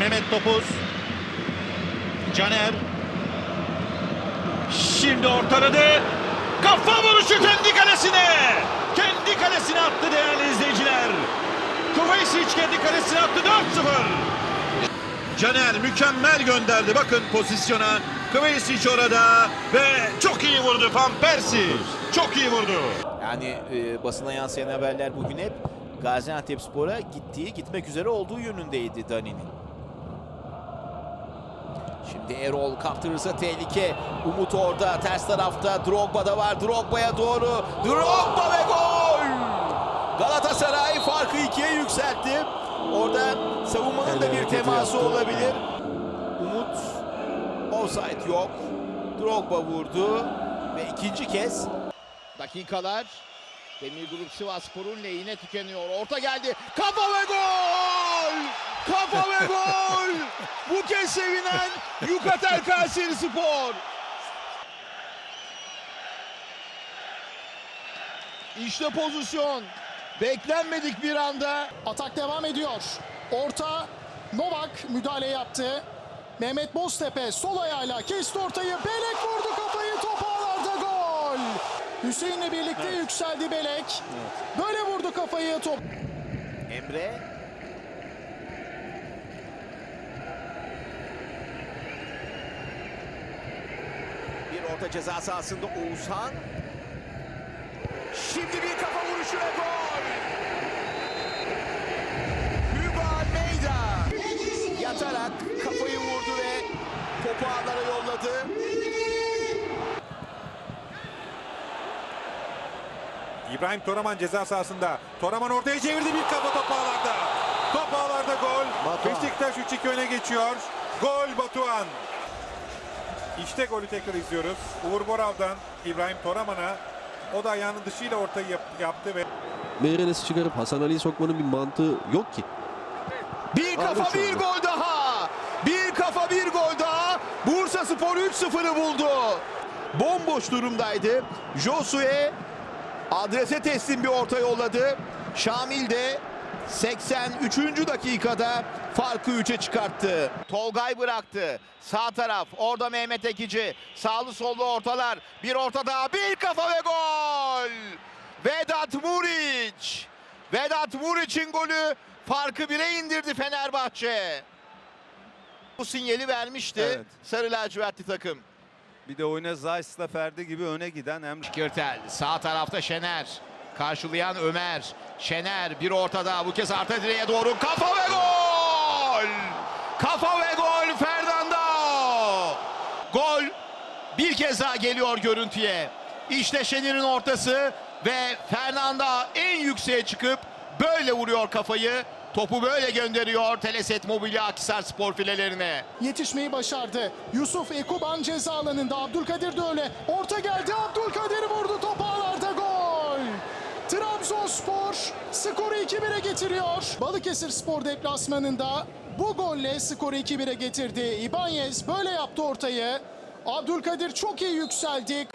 Mehmet Topuz. Caner. Şimdi ortaladı. Kafa vuruşu kendi kalesine. Kendi kalesine attı değerli izleyiciler. Kovacic kendi kalesine attı 4-0. Caner mükemmel gönderdi. Bakın pozisyona. Kovacic orada ve çok iyi vurdu Van Persie. Çok iyi vurdu. Yani e, basına yansıyan haberler bugün hep Gaziantepspor'a gittiği, gitmek üzere olduğu yönündeydi Dani'nin. Şimdi Erol kaptırırsa tehlike. Umut orada, ters tarafta. Drogba da var. Drogba'ya doğru. Drogba ve gol! Galatasaray farkı ikiye yükseltti. Orada savunmanın da bir teması yaptı. olabilir. Umut offside yok. Drogba vurdu ve ikinci kez Dakikalar. Demir Grup Sivasspor'un lehine tükeniyor. Orta geldi. Kafa ve gol! Kafa ve gol! Bu kez sevinen Yukatel Kayseri Spor. İşte pozisyon. Beklenmedik bir anda. Atak devam ediyor. Orta Novak müdahale yaptı. Mehmet Boztepe sol ayağıyla kesti ortayı. Belek vurdu kafayı top ağlarda gol. Hüseyin'le birlikte yükseldi Belek. Böyle vurdu kafayı top. Emre. Bir orta ceza sahasında Oğuzhan. Şimdi bir kafa vuruşu ve gol. Hugo Almeida. Yatarak kafayı vurdu ve topu ağlara yolladı. İbrahim Toraman ceza sahasında. Toraman ortaya çevirdi bir kafa top ağlarda. Top ağlarda gol. Beşiktaş 3-2 öne geçiyor. Gol Batuhan. İşte golü tekrar izliyoruz. Uğur Boral'dan İbrahim Toraman'a. O da ayağının dışıyla ortayı yap- yaptı ve Meireles çıkarıp Hasan Ali'yi sokmanın bir mantığı yok ki. Bir kafa Aldı bir gol daha. Bir kafa bir gol daha. Bursa Spor 3-0'ı buldu. Bomboş durumdaydı. Josue adrese teslim bir orta yolladı. Şamil de 83. dakikada farkı 3'e çıkarttı. Tolgay bıraktı. Sağ taraf. Orada Mehmet Ekici. Sağlı sollu ortalar. Bir orta daha. Bir kafa ve gol. Vedat Muriç. Vedat Muriç'in golü farkı bire indirdi Fenerbahçe. Bu sinyali vermişti Evet. Sarı lacivertli takım. Bir de oyuna Zayis'la Ferdi gibi öne giden Emre. Kirtel sağ tarafta Şener. Karşılayan Ömer. Şener bir ortada bu kez arka direğe doğru kafa ve gol! Kafa ve gol Fernando! Gol bir kez daha geliyor görüntüye. İşte Şener'in ortası ve Fernanda en yükseğe çıkıp böyle vuruyor kafayı. Topu böyle gönderiyor Teleset Mobilya Akisar spor filelerine. Yetişmeyi başardı. Yusuf Ekuban ceza alanında. Abdülkadir de öyle. Orta geldi. Abdülkadir vurdu top ağlarda gol. Trabzonspor skoru 2-1'e getiriyor. Balıkesir Spor deplasmanında bu golle skoru 2-1'e getirdi. İbanyez böyle yaptı ortayı. Abdülkadir çok iyi yükseldi.